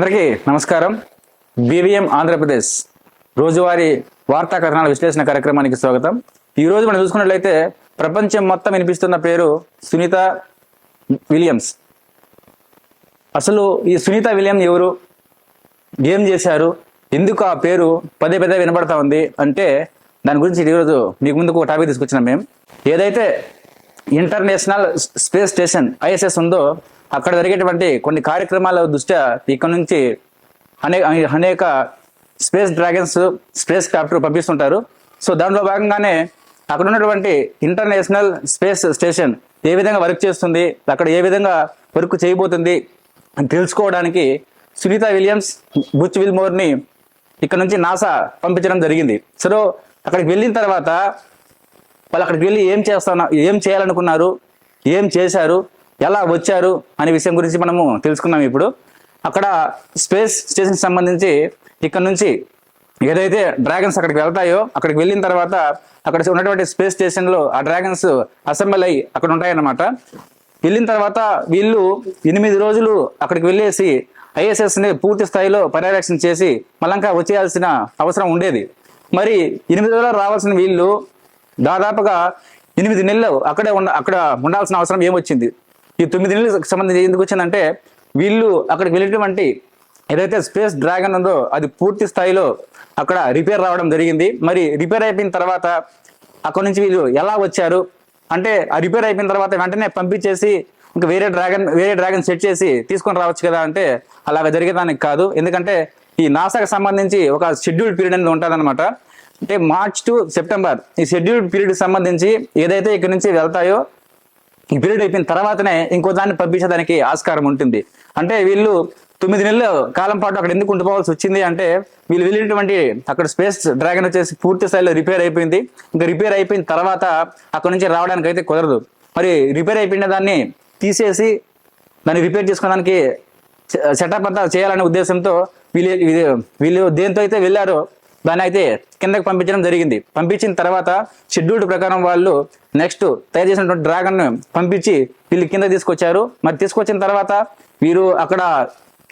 అందరికీ నమస్కారం. బీవీఎం ఆంధ్రప్రదేశ్ రోజువారీ వార్తా కథనాల విశ్లేషణ కార్యక్రమానికి స్వాగతం. ఈ రోజు మనం చూసుకున్నట్లయితే ప్రపంచం మొత్తం వినిపిస్తున్న పేరు సునీత విలియమ్స్. అసలు ఈ సునీత విలియం ఎవరు? ఏం చేశారు? ఎందుకు ఆ పేరు పదే పదే వినబడతా ఉంది? అంటే దాని గురించి ఈరోజు మీకు ముందుకు ఒక టాపిక్ తీసుకొచ్చినాం మేము. ఏదైతే ఇంటర్నేషనల్ స్పేస్ స్టేషన్ ఐఎస్ఎస్ ఉందో అక్కడ జరిగేటువంటి కొన్ని కార్యక్రమాల దృష్ట్యా ఇక్కడ నుంచి అనేక అనేక స్పేస్ డ్రాగన్స్ స్పేస్ క్రాఫ్ట్ పంపిస్తుంటారు. సో దాంట్లో భాగంగానే అక్కడ ఉన్నటువంటి ఇంటర్నేషనల్ స్పేస్ స్టేషన్ ఏ విధంగా వర్క్ చేస్తుంది అక్కడ ఏ విధంగా వర్క్ చేయబోతుంది అని తెలుసుకోవడానికి సునీత విలియమ్స్ బుచ్ విల్మోర్ని ఇక్కడ నుంచి నాసా పంపించడం జరిగింది. సో అక్కడికి వెళ్ళిన తర్వాత వాళ్ళు అక్కడికి వెళ్ళి ఏం చేస్తాను ఏం చేయాలనుకున్నారు? ఏం చేశారు? ఎలా వచ్చారు? అనే విషయం గురించి మనము తెలుసుకున్నాం ఇప్పుడు. అక్కడ స్పేస్ స్టేషన్కి సంబంధించి ఇక్కడ నుంచి ఏదైతే డ్రాగన్స్ అక్కడికి వెళ్తాయో అక్కడికి వెళ్ళిన తర్వాత అక్కడ ఉన్నటువంటి స్పేస్ స్టేషన్లో ఆ డ్రాగన్స్ అసెంబ్ల్ అయ్యి అక్కడ ఉంటాయన్నమాట. వెళ్ళిన తర్వాత వీళ్ళు ఎనిమిది రోజులు అక్కడికి వెళ్ళేసి ఐఎస్ఎస్ని పూర్తి స్థాయిలో పర్యవేక్షణ చేసి మళ్ళంకా వచ్చేయాల్సిన అవసరం ఉండేది. మరి ఎనిమిది రోజులు రావాల్సిన వీళ్ళు దాదాపుగా ఎనిమిది నెలలు అక్కడే ఉండ అక్కడ ఉండాల్సిన అవసరం ఏమొచ్చింది? ఈ తొమ్మిది నెలలకు సంబంధించి ఎందుకు వచ్చిందంటే వీళ్ళు అక్కడికి వెళ్ళేటువంటి ఏదైతే స్పేస్ డ్రాగన్ ఉందో అది పూర్తి స్థాయిలో అక్కడ రిపేర్ రావడం జరిగింది. మరి రిపేర్ అయిపోయిన తర్వాత అక్కడ నుంచి వీళ్ళు ఎలా వచ్చారు? అంటే ఆ రిపేర్ అయిపోయిన తర్వాత వెంటనే పంపించేసి ఇంకా వేరే డ్రాగన్ వేరే డ్రాగన్ సెట్ చేసి తీసుకొని రావచ్చు కదా అంటే అలాగ జరిగేదానికి కాదు. ఎందుకంటే ఈ నాసాకు సంబంధించి ఒక షెడ్యూల్డ్ పీరియడ్ అనేది ఉంటుందన్నమాట. అంటే మార్చ్ టు సెప్టెంబర్ ఈ షెడ్యూల్డ్ పీరియడ్ సంబంధించి ఏదైతే ఇక్కడ నుంచి వెళ్తాయో ఈ పీరియడ్ అయిపోయిన తర్వాతనే ఇంకో దాన్ని పంపించేదానికి ఆస్కారం ఉంటుంది. అంటే వీళ్ళు తొమ్మిది నెలల కాలం పాటు అక్కడ ఎందుకు ఉండిపోవాల్సి వచ్చింది అంటే వీళ్ళు వెళ్ళినటువంటి అక్కడ స్పేస్ డ్రాగన్ వచ్చేసి పూర్తి స్థాయిలో రిపేర్ అయిపోయింది. ఇంకా రిపేర్ అయిపోయిన తర్వాత అక్కడ నుంచి రావడానికి అయితే కుదరదు. మరి రిపేర్ అయిపోయిన దాన్ని తీసేసి దాన్ని రిపేర్ చేసుకోవడానికి సెటప్ అంతా చేయాలనే ఉద్దేశంతో వీళ్ళు- వీళ్ళు దేంతో అయితే వెళ్ళారో దాన్ని అయితే కిందకి పంపించడం జరిగింది. పంపించిన తర్వాత షెడ్యూల్డ్ ప్రకారం వాళ్ళు నెక్స్ట్ తయారు చేసినటువంటి డ్రాగన్ పంపించి వీళ్ళు కింద తీసుకొచ్చారు. మరి తీసుకొచ్చిన తర్వాత వీరు అక్కడ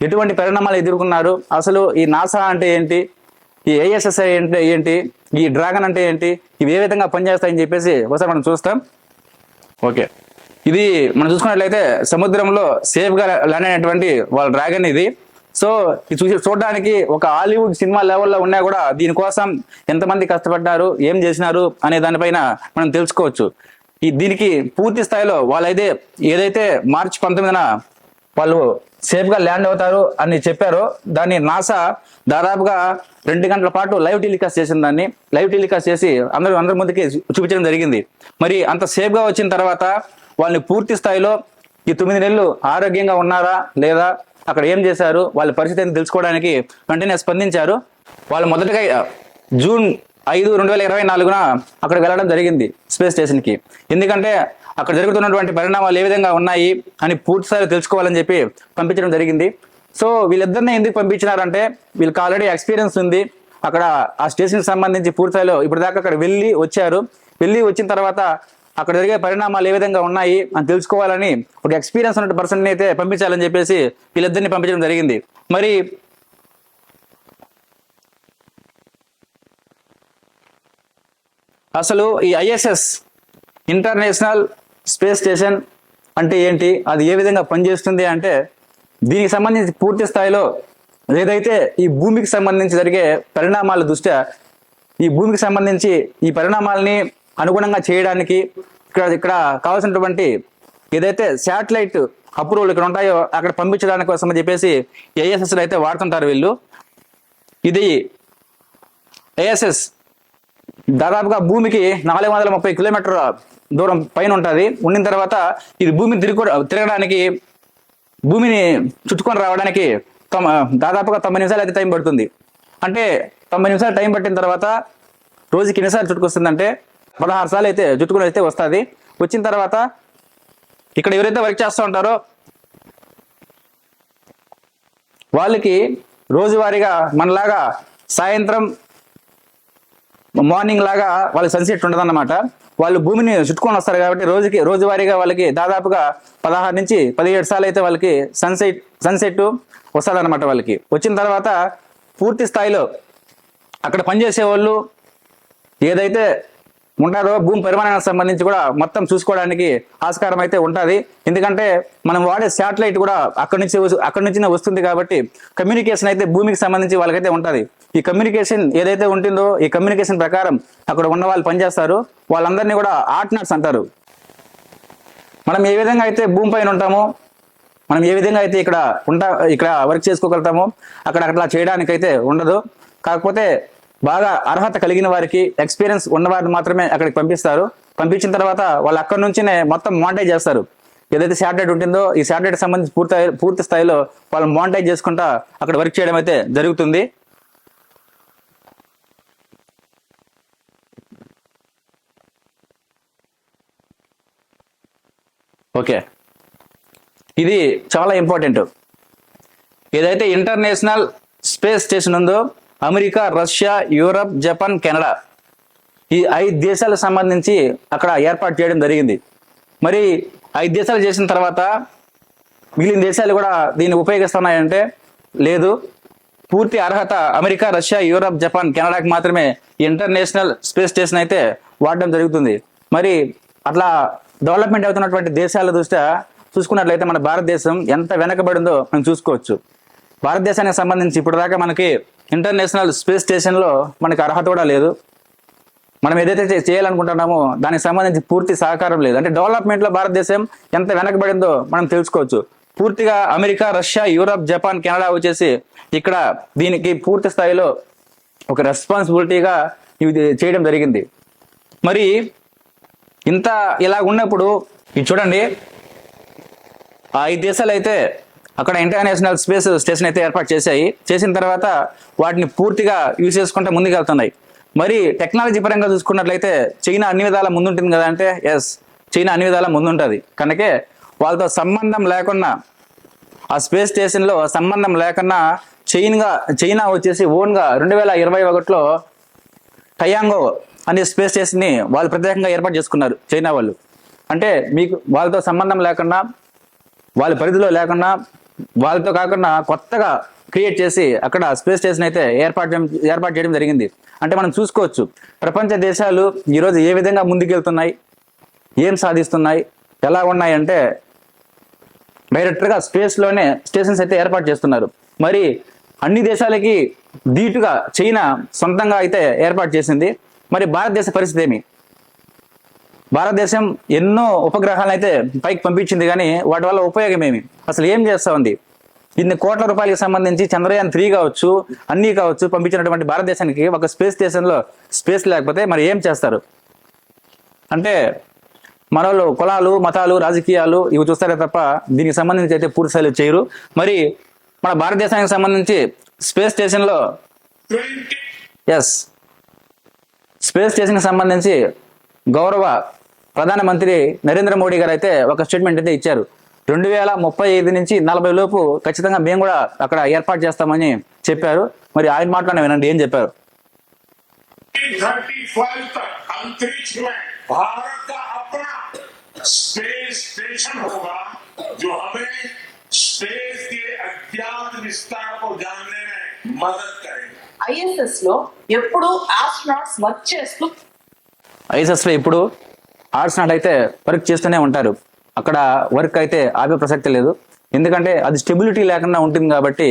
ఎటువంటి పరిణామాలు ఎదుర్కొన్నారు? అసలు ఈ నాసా అంటే ఏంటి? ఈ ఏఎస్ఎస్ఐ అంటే ఏంటి? ఈ డ్రాగన్ అంటే ఏంటి? ఇవి ఏ విధంగా పనిచేస్తాయని చెప్పేసి ఒకసారి మనం చూస్తాం. ఓకే. ఇది మనం చూసుకున్నట్లయితే సముద్రంలో సేఫ్గా ల్యాండ్ అయినటువంటి వాళ్ళ డ్రాగన్ ఇది. సో ఇది చూసి చూడడానికి ఒక హాలీవుడ్ సినిమా లెవెల్లో ఉన్నా కూడా దీనికోసం ఎంతమంది కష్టపడ్డారు ఏం చేసినారు అనే దానిపైన మనం తెలుసుకోవచ్చు. ఈ దీనికి పూర్తి స్థాయిలో వాళ్ళైతే ఏదైతే మార్చి పంతొమ్మిదిన వాళ్ళు సేఫ్గా ల్యాండ్ అవుతారు అని చెప్పారో దాన్ని నాసా దాదాపుగా రెండు గంటల పాటు లైవ్ టెలికాస్ట్ చేసిన దాన్ని లైవ్ టెలికాస్ట్ చేసి అందరూ అందరి ముందుకి చూపించడం జరిగింది. మరి అంత సేఫ్గా వచ్చిన తర్వాత వాళ్ళని పూర్తి స్థాయిలో ఈ తొమ్మిది నెలలు ఆరోగ్యంగా ఉన్నారా లేదా అక్కడ ఏం చేశారు? వాళ్ళ పరిస్థితి తెలుసుకోవడానికి వెంటనే స్పందించారు. వాళ్ళు మొదటగా జూన్ ఐదు రెండు వేల ఇరవై నాలుగున అక్కడ వెళ్ళడం జరిగింది స్పేస్ స్టేషన్కి. ఎందుకంటే అక్కడ జరుగుతున్నటువంటి పరిణామాలు ఏ విధంగా ఉన్నాయి అని పూర్తిసారి తెలుసుకోవాలని చెప్పి పంపించడం జరిగింది. సో వీళ్ళిద్దరిని ఎందుకు పంపించినారంటే వీళ్ళకి ఆల్రెడీ ఎక్స్పీరియన్స్ ఉంది. అక్కడ ఆ స్టేషన్కి సంబంధించి పూర్తిస్థాయిలో ఇప్పుడు దాకా అక్కడ వెళ్ళి వచ్చారు. వెళ్ళి వచ్చిన తర్వాత అక్కడ జరిగే పరిణామాలు ఏ విధంగా ఉన్నాయి అని తెలుసుకోవాలని ఒక ఎక్స్పీరియన్స్ ఉన్న పర్సన్ అయితే పంపించాలని చెప్పేసి వీళ్ళిద్దరిని పంపించడం జరిగింది. మరి అసలు ఈ ఐఎస్ఎస్ ఇంటర్నేషనల్ స్పేస్ స్టేషన్ అంటే ఏంటి? అది ఏ విధంగా పనిచేస్తుంది అంటే దీనికి సంబంధించి పూర్తి స్థాయిలో ఏదైతే ఈ భూమికి సంబంధించి జరిగే పరిణామాల దృష్ట్యా ఈ భూమికి సంబంధించి ఈ పరిణామాలని అనుగుణంగా చేయడానికి ఇక్కడ ఇక్కడ కావాల్సినటువంటి ఏదైతే శాటిలైట్ అప్రూవల్ ఇక్కడ ఉంటాయో అక్కడ పంపించడానికి కోసం అని చెప్పేసి ఏఎస్ఎస్లు అయితే వాడుతుంటారు వీళ్ళు. ఇది ఏఎస్ఎస్ దాదాపుగా భూమికి నాలుగు వందల ముప్పై కిలోమీటర్ దూరం పైన ఉంటుంది. ఉండిన తర్వాత ఇది భూమిని తిరుగు తిరగడానికి భూమిని చుట్టుకొని రావడానికి తొమ్మ దాదాపుగా తొంభై నిమిషాలు అయితే టైం పడుతుంది. అంటే తొంభై నిమిషాలు టైం పట్టిన తర్వాత రోజుకి ఎన్నిసార్లు చుట్టుకొస్తుందంటే పదహారు సార్లు అయితే జుట్టుకుని అయితే వస్తుంది. వచ్చిన తర్వాత ఇక్కడ ఎవరైతే వర్క్ చేస్తూ ఉంటారో వాళ్ళకి రోజువారీగా మనలాగా సాయంత్రం మార్నింగ్ లాగా వాళ్ళకి సన్సెట్ ఉండదన్నమాట. వాళ్ళు భూమిని చుట్టుకొని వస్తారు కాబట్టి రోజుకి రోజువారీగా వాళ్ళకి దాదాపుగా పదహారు నుంచి పదిహేడు సార్లు అయితే వాళ్ళకి సన్సెట్ సన్సెట్ వస్తుంది అనమాట వాళ్ళకి. వచ్చిన తర్వాత పూర్తి స్థాయిలో అక్కడ పనిచేసే వాళ్ళు ఏదైతే ఉంటారో భూమి పరిమాణానికి సంబంధించి కూడా మొత్తం చూసుకోవడానికి ఆస్కారం అయితే ఉంటుంది. ఎందుకంటే మనం వాడే శాటిలైట్ కూడా అక్కడి నుంచి అక్కడి నుంచినే వస్తుంది కాబట్టి కమ్యూనికేషన్ అయితే భూమికి సంబంధించి వాళ్ళకైతే ఉంటుంది. ఈ కమ్యూనికేషన్ ఏదైతే ఉంటుందో ఈ కమ్యూనికేషన్ ప్రకారం అక్కడ ఉన్న వాళ్ళు పనిచేస్తారు. వాళ్ళందరినీ కూడా ఆర్ట్నర్స్ అంటారు. మనం ఏ విధంగా అయితే భూమి పైన ఉంటామో మనం ఏ విధంగా అయితే ఇక్కడ ఉంటా ఇక్కడ వర్క్ చేసుకోగలుగుతామో అక్కడ అట్లా చేయడానికి అయితే ఉండదు. కాకపోతే బాగా అర్హత కలిగిన వారికి ఎక్స్పీరియన్స్ ఉన్నవారిని మాత్రమే అక్కడికి పంపిస్తారు. పంపించిన తర్వాత వాళ్ళు అక్కడి నుంచినే మొత్తం మానిటైజ్ చేస్తారు. ఏదైతే శాటిలైట్ ఉంటుందో ఈ శాటిలైట్ సంబంధించి పూర్తి పూర్తి స్థాయిలో వాళ్ళు మానిటైజ్ చేసుకుంటా అక్కడ వర్క్ చేయడం అయితే జరుగుతుంది. ఓకే. ఇది చాలా ఇంపార్టెంట్ ఏదైతే ఇంటర్నేషనల్ స్పేస్ స్టేషన్ ఉందో America Russia Europe Japan Canada ఈ ఐదు దేశాలకు సంబంధించి అక్కడ ఏర్పాటు చేయడం జరిగింది. మరి ఐదు దేశాలు చేసిన తర్వాత మిగిలిన దేశాలు కూడా దీన్ని ఉపయోగిస్తున్నాయంటే లేదు. పూర్తి అర్హత అమెరికా రష్యా యూరప్ జపాన్ కెనడాకి మాత్రమే ఇంటర్నేషనల్ స్పేస్ స్టేషన్ అయితే వాడడం జరుగుతుంది. మరి అట్లా డెవలప్మెంట్ అవుతున్నటువంటి దేశాల దృష్ట్యా చూసుకున్నట్లయితే మన భారతదేశం ఎంత వెనకబడిందో మనం చూసుకోవచ్చు. భారతదేశానికి సంబంధించి ఇప్పటిదాకా మనకి ఇంటర్నేషనల్ స్పేస్ స్టేషన్లో మనకి అర్హత కూడా లేదు. మనం ఏదైతే చేయాలనుకుంటున్నామో దానికి సంబంధించి పూర్తి సహకారం లేదు. అంటే డెవలప్మెంట్లో భారతదేశం ఎంత వెనకబడిందో మనం తెలుసుకోవచ్చు. పూర్తిగా America Russia Europe Japan Canada వచ్చేసి ఇక్కడ దీనికి పూర్తి స్థాయిలో ఒక రెస్పాన్సిబిలిటీగా ఇది చేయడం జరిగింది. మరి ఇంత ఇలా ఉన్నప్పుడు ఇది చూడండి ఐదు దేశాలు అయితే అక్కడ ఇంటర్నేషనల్ స్పేస్ స్టేషన్ అయితే ఏర్పాటు చేశాయి. చేసిన తర్వాత వాటిని పూర్తిగా యూజ్ చేసుకుంటూ ముందుకెళ్తున్నాయి. మరి టెక్నాలజీ పరంగా చూసుకున్నట్లయితే చైనా అన్ని విధాల ముందుంటుంది కదా అంటే ఎస్ చైనా అన్ని విధాల ముందుంటుంది. కనుకే వాళ్ళతో సంబంధం లేకుండా ఆ స్పేస్ స్టేషన్లో సంబంధం లేకుండా చైన్గా చైనా వచ్చేసి ఓన్గా రెండు వేల ఇరవై ఒకటిలో టయాంగో అనే స్పేస్ స్టేషన్ని వాళ్ళు ప్రత్యేకంగా ఏర్పాటు చేసుకున్నారు చైనా వాళ్ళు. అంటే మీకు వాళ్ళతో సంబంధం లేకుండా వాళ్ళ పరిధిలో లేకుండా వాళ్ళతో కాకుండా కొత్తగా క్రియేట్ చేసి అక్కడ స్పేస్ స్టేషన్ అయితే ఏర్పాటు చేయడం- ఏర్పాటు చేయడం జరిగింది. అంటే మనం చూసుకోవచ్చు ప్రపంచ దేశాలు ఈరోజు ఏ విధంగా ముందుకెళ్తున్నాయి ఏం సాధిస్తున్నాయి ఎలా ఉన్నాయి అంటే డైరెక్ట్గా స్పేస్లోనే స్టేషన్స్ అయితే ఏర్పాటు చేస్తున్నారు. మరి అన్ని దేశాలకి ధీటుగా చైనా సొంతంగా అయితే ఏర్పాటు చేసింది. మరి భారతదేశ పరిస్థితి ఏమి? భారతదేశం ఎన్నో ఉపగ్రహాలను అయితే పైకి పంపించింది కానీ వాటి వల్ల ఉపయోగం ఏమి? అసలు ఏం చేస్తా ఉంది? ఇన్ని కోట్ల రూపాయలకు సంబంధించి చంద్రయాన్ త్రీ కావచ్చు అన్నీ కావచ్చు పంపించినటువంటి భారతదేశానికి ఒక స్పేస్ స్టేషన్లో స్పేస్ లేకపోతే మరి ఏం చేస్తారు? అంటే మనలో కులాలు మతాలు రాజకీయాలు ఇవి చూస్తారే తప్ప దీనికి సంబంధించి అయితే పూర్తి స్థాయిలో చేయరు. మరి మన భారతదేశానికి సంబంధించి స్పేస్ స్టేషన్లో ఎస్ స్పేస్ స్టేషన్కి సంబంధించి గౌరవ ప్రధానమంత్రి నరేంద్ర మోడీ గారు అయితే ఒక స్టేట్మెంట్ అయితే ఇచ్చారు రెండు వేల ముప్పై ఐదు నుంచి నలభై లోపు ఖచ్చితంగా మేము కూడా అక్కడ ఏర్పాటు చేస్తామని చెప్పారు మరి ఆయన మాట్లాడిన వినండి ఏం చెప్పారు थर्टी फाइव तक अंतरिक्ष में भारत का अपना स्पेस स्टेशन होगा जो हमें स्पेस के अज्ञात विस्तार को जानने में मदद करेगा ఐఎస్ఎస్ లో ఎప్పుడు ఆస్ట్రోనాట్స్ వర్క్ చేస్తూ ఐఎస్ఎస్లో ఇప్పుడు ఆర్ట్స్ నాట్ అయితే వర్క్ చేస్తూనే ఉంటారు. అక్కడ వర్క్ అయితే ఆపే ప్రసక్తి లేదు. ఎందుకంటే అది స్టెబిలిటీ లేకుండా ఉంటుంది కాబట్టి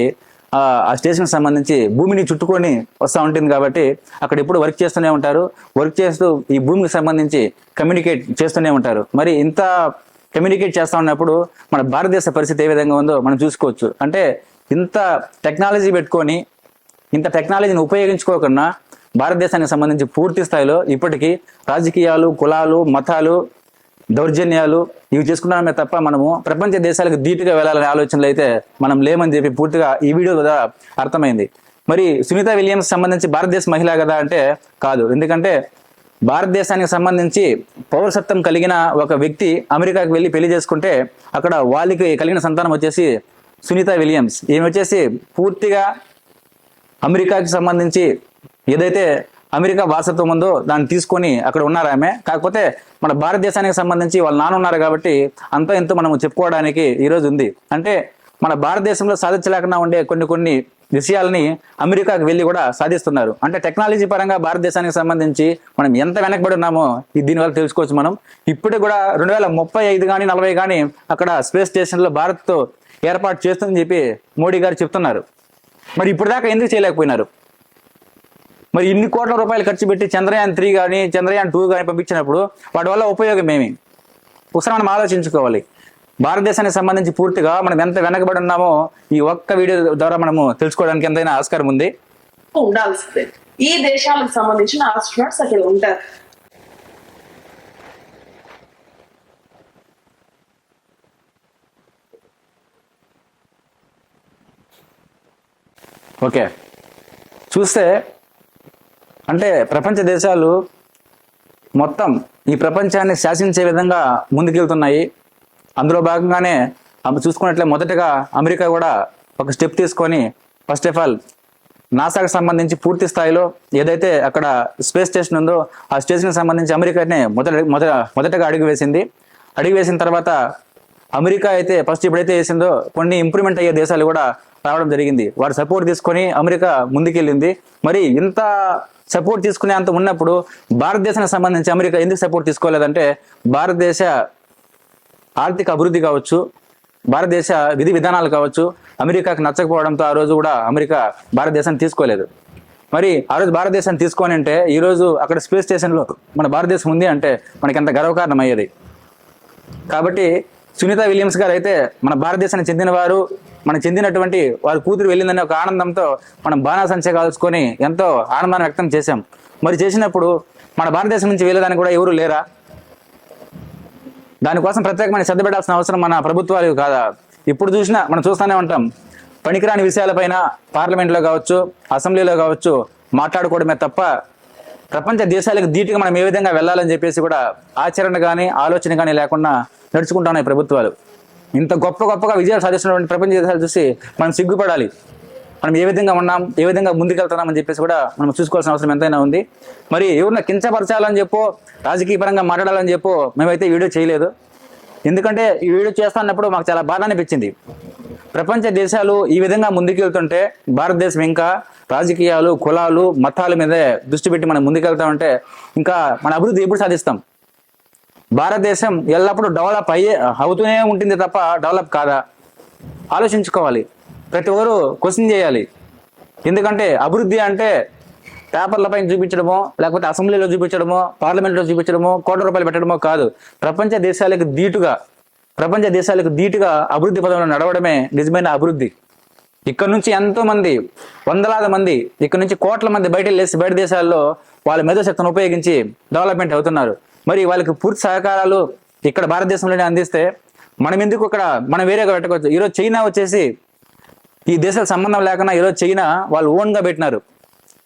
ఆ స్టేషన్కి సంబంధించి భూమిని చుట్టుకొని వస్తూ ఉంటుంది కాబట్టి అక్కడ ఎప్పుడు వర్క్ చేస్తూనే ఉంటారు. వర్క్ చేస్తూ ఈ భూమికి సంబంధించి కమ్యూనికేట్ చేస్తూనే ఉంటారు. మరి ఇంత కమ్యూనికేట్ చేస్తూ ఉన్నప్పుడు మన భారతదేశ పరిస్థితి ఏ విధంగా ఉందో మనం చూసుకోవచ్చు. అంటే ఇంత టెక్నాలజీ పెట్టుకొని ఇంత టెక్నాలజీని ఉపయోగించుకోకుండా భారతదేశానికి సంబంధించి పూర్తి స్థాయిలో ఇప్పటికీ రాజకీయాలు కులాలు మతాలు దౌర్జన్యాలు ఇవి చేసుకున్నామే తప్ప మనము ప్రపంచ దేశాలకు ధీటుగా వెళ్ళాలనే ఆలోచనలు అయితే మనం లేమని చెప్పి పూర్తిగా ఈ వీడియో ద్వారా అర్థమైంది. మరి సునీత విలియమ్స్ సంబంధించి భారతదేశ మహిళ కదా అంటే కాదు. ఎందుకంటే భారతదేశానికి సంబంధించి పౌరసత్వం కలిగిన ఒక వ్యక్తి అమెరికాకి వెళ్ళి పెళ్ళి చేసుకుంటే అక్కడ వాళ్ళకి కలిగిన సంతానం వచ్చేసి సునీత విలియమ్స్. ఈమె వచ్చేసి పూర్తిగా అమెరికాకి సంబంధించి ఏదైతే అమెరికా వారసత్వం ఉందో దాన్ని తీసుకొని అక్కడ ఉన్నారు ఆమె. కాకపోతే మన భారతదేశానికి సంబంధించి వాళ్ళ నాన్న ఉన్నారు కాబట్టి అంత ఎంతో మనం చెప్పుకోవడానికి ఈరోజు ఉంది. అంటే మన భారతదేశంలో సాధించలేకుండా ఉండే కొన్ని కొన్ని విషయాలని అమెరికాకు వెళ్ళి కూడా సాధిస్తున్నారు. అంటే టెక్నాలజీ పరంగా భారతదేశానికి సంబంధించి మనం ఎంత వెనకబడి ఉన్నామో ఈ దీనివల్ల తెలుసుకోవచ్చు మనం. ఇప్పుడు కూడా రెండు వేల ముప్పై ఐదు కానీ నలభై కానీ అక్కడ స్పేస్ స్టేషన్లో భారత్తో ఏర్పాటు చేస్తుందని చెప్పి మోడీ గారు చెప్తున్నారు. మరి ఇప్పుడు దాకా ఎందుకు చేయలేకపోయినారు? మరి ఇన్ని కోట్ల రూపాయలు ఖర్చు పెట్టి చంద్రయాన్ త్రీ కానీ చంద్రయాన్ టూ కానీ పంపించినప్పుడు వాటి వల్ల ఉపయోగం ఏమి? ఒకసారి మనం ఆలోచించుకోవాలి. భారతదేశానికి సంబంధించి పూర్తిగా మనం ఎంత వెనకబడి ఉన్నామో ఈ ఒక్క వీడియో ద్వారా మనము తెలుసుకోవడానికి ఎంతైనా ఆస్కారం ఉంది. ఉండాల్సిందే. ఈ దేశాలకు సంబంధించిన ఆస్ట్రోనాట్స్ అక్కడ ఉంటారు. ఓకే. చూస్తే అంటే ప్రపంచ దేశాలు మొత్తం ఈ ప్రపంచాన్ని శాసించే విధంగా ముందుకెళ్తున్నాయి. అందులో భాగంగానే చూసుకున్నట్లే మొదటగా అమెరికా కూడా ఒక స్టెప్ తీసుకొని ఫస్ట్ ఆఫ్ ఆల్ నాసాకు సంబంధించి పూర్తి స్థాయిలో ఏదైతే అక్కడ స్పేస్ స్టేషన్ ఉందో ఆ స్టేషన్కి సంబంధించి అమెరికానే మొదట మొదట మొదటగా అడుగు వేసింది. అడుగు వేసిన తర్వాత అమెరికా అయితే ఫస్ట్ ఎప్పుడైతే వేసిందో కొన్ని ఇంప్రూవ్మెంట్ అయ్యే దేశాలు కూడా రావడం జరిగింది. వారు సపోర్ట్ తీసుకొని అమెరికా ముందుకెళ్ళింది. మరి ఇంత సపోర్ట్ తీసుకునే అంత ఉన్నప్పుడు భారతదేశానికి సంబంధించి అమెరికా ఎందుకు సపోర్ట్ తీసుకోలేదంటే భారతదేశ ఆర్థిక అభివృద్ధి కావచ్చు భారతదేశ విధి విధానాలు కావచ్చు అమెరికాకు నచ్చకపోవడంతో ఆ రోజు కూడా అమెరికా భారతదేశాన్ని తీసుకోలేదు. మరి ఆ రోజు భారతదేశాన్ని తీసుకొని అంటే ఈరోజు అక్కడ స్పేస్ స్టేషన్లో మన భారతదేశం ఉంది అంటే మనకి ఎంత గర్వకారణం అయ్యేది కాబట్టి సునీత విలియమ్స్ గారు అయితే మన భారతదేశానికి చెందినవారు మనకు చెందినటువంటి వారి కూతురు వెళ్ళిందనే ఒక ఆనందంతో మనం బాణాసంచ కాల్చుకొని ఎంతో ఆనందాన్ని వ్యక్తం చేశాం. మరి చేసినప్పుడు మన భారతదేశం నుంచి వెళ్ళేదానికి కూడా ఎవరు లేరా? దానికోసం ప్రత్యేకమైన శ్రద్ధ పెట్టాల్సిన అవసరం మన ప్రభుత్వాలు కాదా? ఇప్పుడు చూసినా మనం చూస్తూనే ఉంటాం. పనికిరాని విషయాలపైన పార్లమెంట్లో కావచ్చు అసెంబ్లీలో కావచ్చు మాట్లాడుకోవడమే తప్ప ప్రపంచ దేశాలకు ధీటుగా మనం ఏ విధంగా వెళ్ళాలని చెప్పేసి కూడా ఆచరణ కానీ ఆలోచన కానీ లేకుండా నడుచుకుంటా ఉన్నాయి ప్రభుత్వాలు. ఇంత గొప్ప గొప్పగా విజయాలు సాధిస్తున్నటువంటి ప్రపంచ దేశాలు చూసి మనం సిగ్గుపడాలి. మనం ఏ విధంగా ఉన్నాం ఏ విధంగా ముందుకెళ్తున్నాం అని చెప్పేసి కూడా మనం చూసుకోవాల్సిన అవసరం ఎంతైనా ఉంది. మరి ఎవరిన కించపరచాలని చెప్పో రాజకీయ పరంగా మాట్లాడాలని చెప్పో మేమైతే వీడియో చేయలేదు. ఎందుకంటే ఈ వీడియో చేస్తున్నప్పుడు మాకు చాలా బాధ అనిపించింది. ప్రపంచ దేశాలు ఈ విధంగా ముందుకెళ్తుంటే భారతదేశం ఇంకా రాజకీయాలు కులాలు మతాల మీదే దృష్టి పెట్టి మనం ముందుకెళ్తామంటే ఇంకా మన అభివృద్ధి ఎప్పుడు సాధిస్తాం? భారతదేశం ఎల్లప్పుడూ డెవలప్ అయ్యే అవుతూనే ఉంటుంది తప్ప డెవలప్ కాదా? ఆలోచించుకోవాలి. ప్రతి ఒక్కరు క్వశ్చన్ చేయాలి. ఎందుకంటే అభివృద్ధి అంటే పేపర్లపై చూపించడమో లేకపోతే అసెంబ్లీలో చూపించడమో పార్లమెంట్లో చూపించడమో కోట్ల రూపాయలు పెట్టడమో కాదు. ప్రపంచ దేశాలకు ధీటుగా ప్రపంచ దేశాలకు ధీటుగా అభివృద్ధి పదంలో నడవడమే నిజమైన అభివృద్ధి. ఇక్కడ నుంచి ఎంతో మంది వందలాది మంది ఇక్కడ నుంచి కోట్ల మంది బయట లేసి బయట దేశాల్లో వాళ్ళ మేధోశక్తిని ఉపయోగించి డెవలప్మెంట్ అవుతున్నారు. మరి వాళ్ళకి పూర్తి సహకారాలు ఇక్కడ భారతదేశంలోనే అందిస్తే మనం ఎందుకు ఇక్కడ మనం వేరేగా పెట్టవచ్చు ఈరోజు చైనా వచ్చేసి ఈ దేశాల సంబంధం లేకుండా ఈరోజు చైనా వాళ్ళు ఓన్గా పెట్టినారు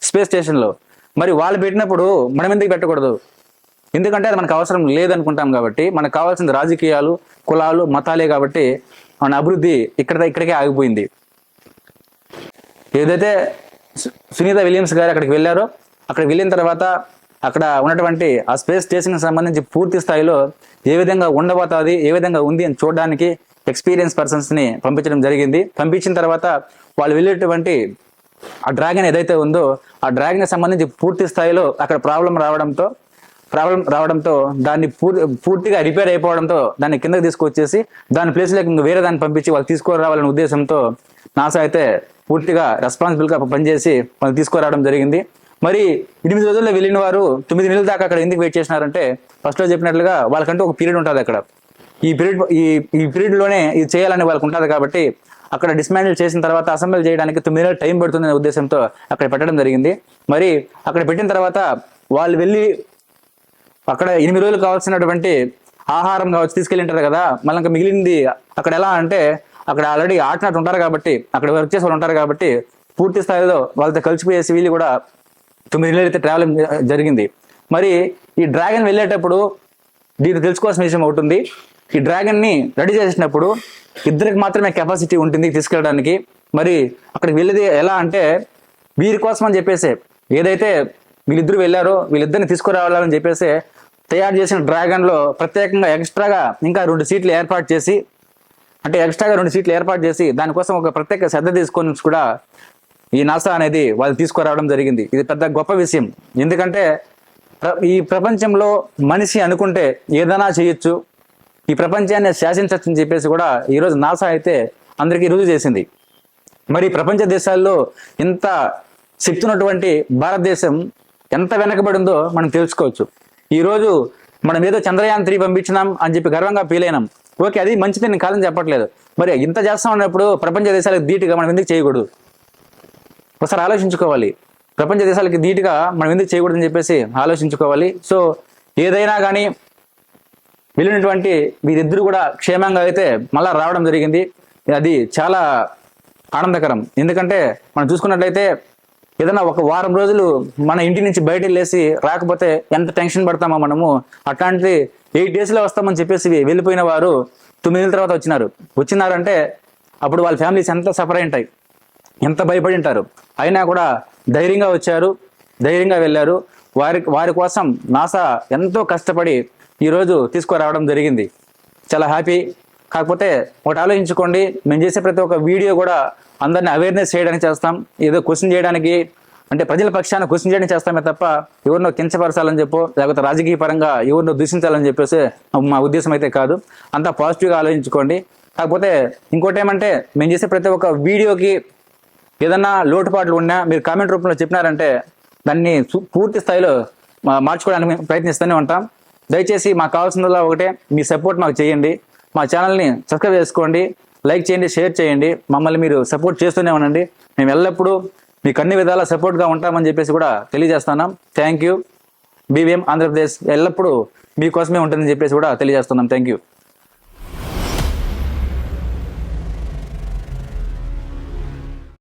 స్పేస్ స్టేషన్లో. మరి వాళ్ళు పెట్టినప్పుడు మనం ఎందుకు పెట్టకూడదు? ఎందుకంటే అది మనకు అవసరం లేదనుకుంటాం కాబట్టి మనకు కావాల్సింది రాజకీయాలు కులాలు మతాలే కాబట్టి మన అభివృద్ధి ఇక్కడ ఇక్కడికే ఆగిపోయింది. ఏదైతే సునీత విలియమ్స్ గారు అక్కడికి వెళ్ళారో అక్కడికి వెళ్ళిన తర్వాత అక్కడ ఉన్నటువంటి ఆ స్పేస్ స్టేషన్కి సంబంధించి పూర్తి స్థాయిలో ఏ విధంగా ఉండబోతుంది ఏ విధంగా ఉంది అని చూడడానికి ఎక్స్పీరియన్స్ పర్సన్స్ని పంపించడం జరిగింది. పంపించిన తర్వాత వాళ్ళు వెళ్ళేటువంటి ఆ డ్రాగన్ ఏదైతే ఉందో ఆ డ్రాగన్ సంబంధించి పూర్తి స్థాయిలో అక్కడ ప్రాబ్లం రావడంతో ప్రాబ్లం రావడంతో దాన్ని పూర్తి పూర్తిగా రిపేర్ అయిపోవడంతో దాన్ని కిందకి తీసుకొచ్చేసి దాని ప్లేస్లోకి ఇంకా వేరే దాన్ని పంపించి వాళ్ళు తీసుకురావాలనే ఉద్దేశంతో నాసా అయితే పూర్తిగా రెస్పాన్సిబుల్గా పనిచేసి వాళ్ళు తీసుకురావడం జరిగింది. మరి ఎనిమిది రోజుల్లో వెళ్ళిన వారు తొమ్మిది నెలల దాకా అక్కడ ఎందుకు వెయిట్ చేసినారంటే ఫస్ట్లో చెప్పినట్లుగా వాళ్ళకంటూ ఒక పీరియడ్ ఉంటుంది అక్కడ. ఈ పీరియడ్ ఈ ఈ పీరియడ్లోనే ఇది చేయాలని వాళ్ళకు ఉంటుంది కాబట్టి అక్కడ డిస్మాండిల్ చేసిన తర్వాత అసెంబ్లీ చేయడానికి తొమ్మిది నెలలు టైం పడుతుందనే ఉద్దేశంతో అక్కడ పెట్టడం జరిగింది. మరి అక్కడ పెట్టిన తర్వాత వాళ్ళు వెళ్ళి అక్కడ ఎనిమిది రోజులు కావాల్సినటువంటి ఆహారం కావచ్చు తీసుకెళ్ళింటారు కదా మళ్ళీ ఇంకా మిగిలింది అక్కడ ఎలా అంటే అక్కడ ఆల్రెడీ ఆడినట్టు ఉంటారు కాబట్టి అక్కడ వర్క్ చేసే వాళ్ళు ఉంటారు కాబట్టి పూర్తి స్థాయిలో వాళ్ళతో కలిసిపోయేసి వీళ్ళు కూడా తొమ్మిది నెలలు అయితే ట్రావెల్ జరిగింది. మరి ఈ డ్రాగన్ వెళ్ళేటప్పుడు దీన్ని తెలుసుకోవాల్సిన విషయం ఒకటి ఉంది. ఈ డ్రాగన్ని రెడీ చేసినప్పుడు ఇద్దరికి మాత్రమే కెపాసిటీ ఉంటుంది తీసుకెళ్ళడానికి. మరి అక్కడికి వెళ్ళేది ఎలా అంటే వీరి కోసం అని చెప్పేసి ఏదైతే వీళ్ళిద్దరు వెళ్ళారో వీళ్ళిద్దరిని తీసుకురావాలని చెప్పేసి తయారు చేసిన డ్రాగన్లో ప్రత్యేకంగా ఎక్స్ట్రాగా ఇంకా రెండు సీట్లు ఏర్పాటు చేసి అంటే ఎక్స్ట్రాగా రెండు సీట్లు ఏర్పాటు చేసి దానికోసం ఒక ప్రత్యేక శ్రద్ధ తీసుకొని కూడా ఈ నాసా అనేది వాళ్ళు తీసుకురావడం జరిగింది. ఇది పెద్ద గొప్ప విషయం. ఎందుకంటే ప్ర- ఈ ప్రపంచంలో మనిషి అనుకుంటే ఏదైనా చేయొచ్చు. ఈ ప్రపంచాన్ని శాసించవచ్చు అని చెప్పేసి కూడా ఈరోజు నాసా అయితే అందరికీ రుజువు చేసింది. మరి ప్రపంచ దేశాల్లో ఇంత శక్తి ఉన్నటువంటి భారతదేశం ఎంత వెనకబడిందో మనం తెలుసుకోవచ్చు. ఈరోజు మనం ఏదో చంద్రయాన్ త్రీ పంపించినాం అని చెప్పి గర్వంగా ఫీల్ అయినాం. ఓకే అది మంచిది నేను కాదని చెప్పట్లేదు. మరి ఇంత చేస్తా ఉన్నప్పుడు ప్రపంచ దేశాలకు ధీటుగా మనం ఎందుకు చేయకూడదు? ఒకసారి ఆలోచించుకోవాలి. ప్రపంచ దేశాలకి ధీటుగా మనం ఎందుకు చేయకూడదని చెప్పేసి ఆలోచించుకోవాలి. సో ఏదైనా కానీ వెళ్ళినటువంటి వీరిద్దరు కూడా క్షేమంగా అయితే మళ్ళా రావడం జరిగింది. అది చాలా ఆనందకరం. ఎందుకంటే మనం చూసుకున్నట్లయితే ఏదైనా ఒక వారం రోజులు మన ఇంటి నుంచి బయట వెళ్ళేసి రాకపోతే ఎంత టెన్షన్ పడతామో మనము అట్లాంటిది ఎయిట్ డేస్లో వస్తామని చెప్పేసి వెళ్ళిపోయిన వారు తొమ్మిది నెలల తర్వాత వచ్చినారు. వచ్చినారంటే అప్పుడు వాళ్ళ ఫ్యామిలీస్ ఎంత సఫర్ అయి ఉంటాయి. ఎంత భయపడి ఉంటారు అయినా కూడా ధైర్యంగా వచ్చారు ధైర్యంగా వెళ్ళారు. వారి వారి కోసం నాసా ఎంతో కష్టపడి ఈరోజు తీసుకురావడం జరిగింది. చాలా హ్యాపీ. కాకపోతే ఒకటి ఆలోచించుకోండి మేము చేసే ప్రతి ఒక్క వీడియో కూడా అందరిని అవేర్నెస్ చేయడానికి చేస్తాం. ఏదో క్వశ్చన్ చేయడానికి అంటే ప్రజల పక్షాన క్వశ్చన్ చేయడానికి చేస్తామే తప్ప ఎవరినో కించపరచాలని చెప్పో లేకపోతే రాజకీయ పరంగా ఎవరినో దూషించాలని చెప్పేసి మా ఉద్దేశం అయితే కాదు. అంతా పాజిటివ్గా ఆలోచించుకోండి. కాకపోతే ఇంకోటి ఏమంటే మేము చేసే ప్రతి ఒక్క వీడియోకి ఏదన్నా లోటుపాట్లు ఉన్నా మీరు కామెంట్ రూపంలో చెప్పినారంటే దాన్ని పూర్తి స్థాయిలో మా- మార్చుకోవడానికి ప్రయత్నిస్తూనే ఉంటాం. దయచేసి మాకు కావాల్సిందల్లా ఒకటే మీ సపోర్ట్ మాకు చేయండి. మా ఛానల్ని సబ్స్క్రైబ్ చేసుకోండి లైక్ చేయండి షేర్ చేయండి. మమ్మల్ని మీరు సపోర్ట్ చేస్తూనే ఉండండి. మేము ఎల్లప్పుడూ మీకు అన్ని విధాలా సపోర్ట్గా ఉంటామని చెప్పేసి కూడా తెలియజేస్తున్నాం. థ్యాంక్ యూ బీవీఎం ఆంధ్రప్రదేశ్ ఎల్లప్పుడూ మీకోసమే ఉంటుందని చెప్పేసి కూడా తెలియజేస్తున్నాం. Thank you